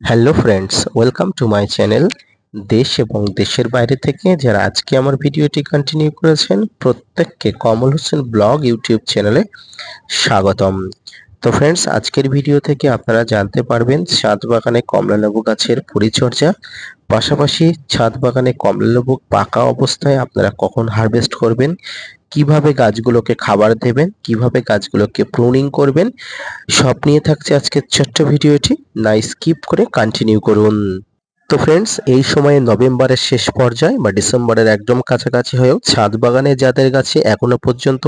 Hello friends welcome to my channel দেশ এবং দেশের বাইরে থেকে যারা আজকে আমার ভিডিওটি কন্টিনিউ করেছেন, প্রত্যেককে কমল হোসেন ব্লগ ইউটিউব চ্যানেলে স্বাগতম। তো ফ্রেন্ডস আজকের ভিডিও থেকে আপনারা জানতে পারবেন ছাদ বাগানে কমলালেবু গাছের পরিচর্যা। পাশাপাশি ছাদ বাগানে কমলালেবু পাকা অবস্থায় আপনারা কখন হারভেস্ট করবেন? কীভাবে গাছগুলোকে খাবার দেবেন? কীভাবে গাছগুলোকে প্রুনিং করবেন? সব নিয়ে থাকছে আজকের ছোট্ট ভিডিওটি না স্কিপ করে কন্টিনিউ করুন। তো ফ্রেন্ডস এই সময়ে নভেম্বরের শেষ পর্যায়ে বা ডিসেম্বরের একদম কাছাকাছি হয়েও ছাদ বাগানে যাদের গাছে এখনও পর্যন্ত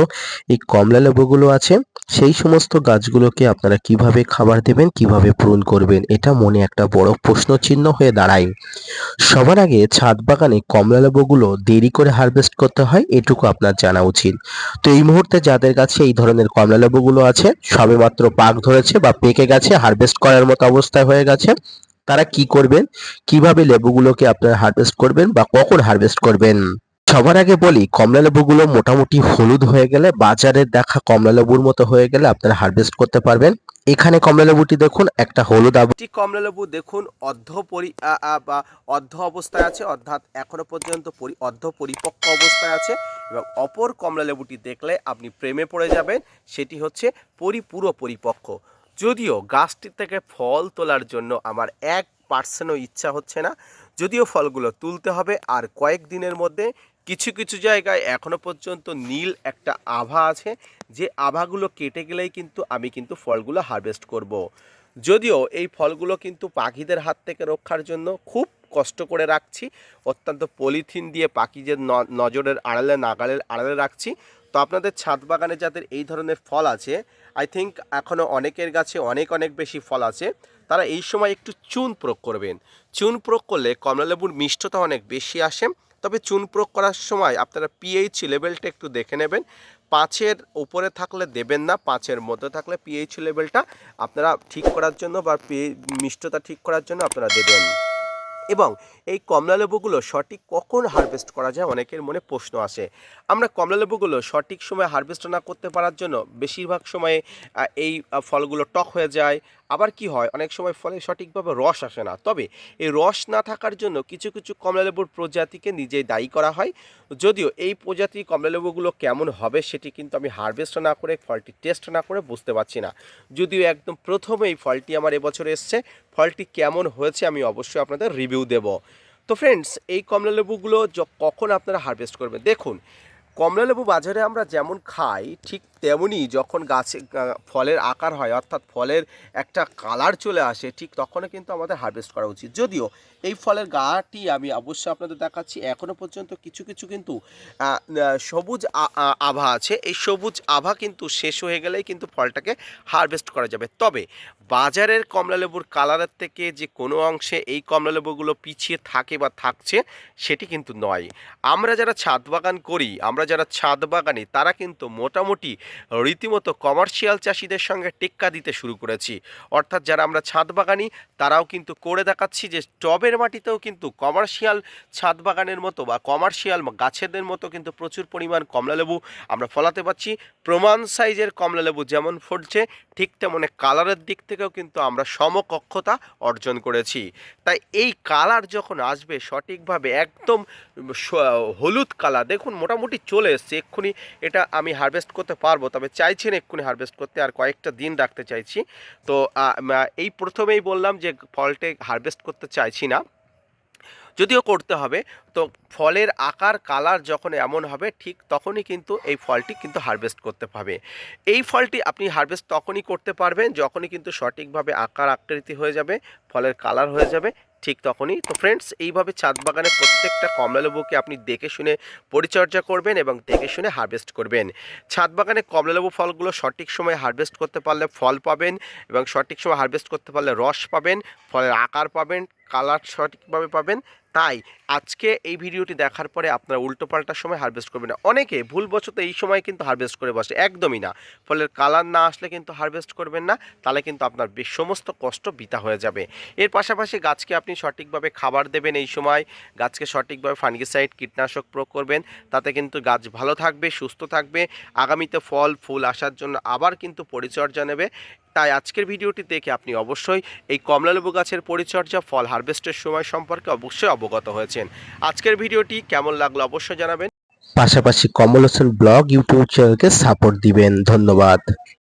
এই কমলা লেবুগুলো আছে, সেই সমস্ত গাছগুলোকে আপনারা কীভাবে খাবার দেবেন, কীভাবে পূরণ করবেন, এটা মনে একটা বড় প্রশ্ন চিহ্ন হয়ে দাঁড়ায়। সবার আগে ছাদ বাগানে কমলা লেবুগুলো দেরি করে হারভেস্ট করতে হয়, এটুকু আপনার জানা উচিত। তো এই মুহূর্তে যাদের কাছে এই ধরনের কমলা লেবুগুলো আছে, সবেমাত্র পাক ধরেছে বা পেকে গেছে হারভেস্ট করার মতো অবস্থায় হয়ে গেছে তারা কি করবেন? কীভাবে লেবুগুলোকে আপনারা হারভেস্ট করবেন বা কখন হারভেস্ট করবেন? সবার আগে বলি, কমলা লেবুগুলো মোটামুটি হলুদ হয়ে গেলে বাজারে দেখা কমলা লেবুর মতো হয়ে গেলে আপনারা হারভেস্ট করতে পারবেন। এখানে কমলা লেবুটি দেখুন, একটা হলুদ আব একটি কমলালেবু দেখুন, অর্ধ পরি বা অর্ধ অবস্থায় আছে, অর্থাৎ এখনও পর্যন্ত পরি অর্ধ পরিপক্ক অবস্থায় আছে এবং অপর কমলালেবুটি দেখলে আপনি প্রেমে পড়ে যাবেন, সেটি হচ্ছে পরিপুরো পরিপক্ক। যদিও গাছটি থেকে ফল তোলার জন্য আমার এক পার্সেন্টও ইচ্ছা হচ্ছে না, যদিও ফলগুলো তুলতে হবে আর কয়েক দিনের মধ্যে কিছু কিছু জায়গায় এখনও পর্যন্ত নীল একটা আভা আছে, যে আভাগুলো কেটে গেলেই কিন্তু আমি কিন্তু ফলগুলো হারভেস্ট করব। যদিও এই ফলগুলো কিন্তু পাখিদের হাত থেকে রক্ষার জন্য খুব কষ্ট করে রাখছি, অত্যন্ত পলিথিন দিয়ে পাখিদের নজরের আড়ালে, নাগালের আড়ালে রাখছি তো আপনাদের ছাদ বাগানে যাদের এই ধরনের ফল আছে আই থিঙ্ক এখনও অনেকের গাছে অনেক অনেক বেশি ফল আছে, তারা এই সময় একটু চুন প্রয়োগ করবেন। চুন প্রয়োগ করলে কমলালেবুর মিষ্টতা অনেক বেশি আসে, তবে চুন প্রয়োগ করার সময় আপনারা পিএইচ লেভেলটা একটু দেখে নেবেন। পাঁচের উপরে থাকলে দেবেন না, পাঁচের মধ্যে থাকলে পিএইচ লেভেলটা আপনারা ঠিক করার জন্য বা মিষ্টতা ঠিক করার জন্য আপনারা দেবেন। এবং এই কমলালেবুগুলো সঠিক কখন হারভেস্ট করা যায় অনেকের মনে প্রশ্ন আসে। আমরা কমলালেবুগুলো সঠিক সময়ে হারভেস্ট না করতে পারার জন্য বেশিরভাগ সময়ে এই ফলগুলো টক হয়ে যায় আবার কি হয়? অনেক সময় ফলে সঠিকভাবে রস আসে না। তবে এই রস না থাকার জন্য কিছু কিছু কমলালেবুর প্রজাতিকে নিজেই দায়ী করা হয়। যদিও এই প্রজাতির কমলালেবুগুলো কেমন হবে সেটি কিন্তু আমি হারভেস্ট না করে, ফলটি টেস্ট না করে বুঝতে পারছি না। যদিও একদম প্রথমে এই ফলটি আমার এবছর এসছে। ফলটি কেমন হয়েছে আমি অবশ্যই আপনাদের রিভিউ দেব। তো ফ্রেন্ডস এই কমলালেবুগুলো কখন আপনারা হারভেস্ট করবেন? দেখুন কমলালেবু বাজারে আমরা যেমন খাই, ঠিক তেমনই যখন গাছে ফলের আকার হয়, অর্থাৎ ফলের একটা কালার চলে আসে, ঠিক তখনও কিন্তু আমাদের হারভেস্ট করা উচিত। যদিও এই ফলের গাটি আমি অবশ্যই আপনাদের দেখাচ্ছি এখনও পর্যন্ত কিছু কিছু কিন্তু সবুজ আভা আছে। এই সবুজ আভা কিন্তু শেষ হয়ে গেলেই কিন্তু ফলটাকে হারভেস্ট করা যাবে। তবে বাজারের কমলালেবুর কালারের থেকে যে কোনো অংশে এই কমলালেবুগুলো পিছিয়ে থাকে বা থাকছে, সেটি কিন্তু নয়। আমরা যারা ছাদ বাগান করি, আমরা যারা ছাদ বাগানি, তারা কিন্তু মোটামুটি রীতিমতো কমার্শিয়াল চাষিদের সঙ্গে টেক্কা দিতে শুরু করেছি। অর্থাৎ যারা আমরা ছাদ বাগানি, তারাও কিন্তু করে দেখাচ্ছি যে টবের মাটিতেও কিন্তু কমার্শিয়াল ছাদ বাগানের মতো বা কমার্শিয়াল গাছেদের মতো কিন্তু প্রচুর পরিমাণ কমলালেবু আমরা ফলাতে পারছি। প্রমাণ সাইজের কমলালেবু যেমন ফুটছে, ঠিক তেমন কালারের দিক থেকেও কিন্তু আমরা সমকক্ষতা অর্জন করেছি। তাই এই কালার যখন আসবে সঠিকভাবে একদম হলুদ কালার, দেখুন মোটামুটি চলে এসছে, এক্ষুনি এটা আমি হারভেস্ট করতে পারব, তবে চাইছি না এক্ষুনি হারভেস্ট করতে, আর কয়েকটা দিন রাখতে চাইছি। তো এই প্রথমেই বললাম যে ফলটে হারভেস্ট করতে চাইছি না, যদিও করতে হবে। তো ফলের আকার কালার যখন এমন হবে, ঠিক তখনই কিন্তু এই ফলটি কিন্তু হারভেস্ট করতে পারবে এই ফলটি আপনি হারভেস্ট তখনই করতে পারবেন, যখনই কিন্তু সঠিকভাবে আকার আকৃতি হয়ে যাবে, ফলের কালার হয়ে যাবে ঠিক তখনই। তো ফ্রেন্ডস এইভাবে ছাদ বাগানে প্রত্যেকটা কমলালেবুকে আপনি দেখে শুনে পরিচর্যা করবেন এবং দেখে শুনে হারভেস্ট করবেন। ছাদ বাগানে কমলালেবু ফলগুলো সঠিক সময়ে হারভেস্ট করতে পারলে ফল পাবেন এবং সঠিক সময় হারভেস্ট করতে পারলে রস পাবেন, ফলের আকার পাবেন কালার সঠিকভাবে পাবেন। তাই আজকে এই ভিডিওটি দেখার পরে আপনারা উল্টোপাল্টার সময় হারভেস্ট করবেন না। অনেকে ভুলবশত এই সময় কিন্তু হারভেস্ট করে বসে, একদমই না। ফলের কালার না আসলে কিন্তু হারভেস্ট করবেন না, তাহলে কিন্তু আপনার সমস্ত কষ্ট বৃথা হয়ে যাবে। এর পাশাপাশি গাছকে আপনি সঠিকভাবে খাবার দেবেন এই সময়। গাছকে সঠিকভাবে ফাঙ্গিসাইড কীটনাশক প্রয়োগ করবেন। তাতে কিন্তু গাছ ভালো থাকবে, সুস্থ থাকবে। আগামীতে ফল, ফুল আসার জন্য আবার কিন্তু পরিচর্যা নেবে। তাই আজকের ভিডিওটি দেখে আপনি অবশ্যই এই কমলালেবু গাছের পরিচর্যা, ফল হারভেস্টের সময় সম্পর্কে অবশ্যই অবগত হয়েছেন। আজকের ভিডিওটি কেমন লাগল অবশ্যই জানাবেন। পাশাপাশি কমল হোসেন ব্লগ, ইউটিউব চ্যানেলকে সাপোর্ট দিবেন। ধন্যবাদ।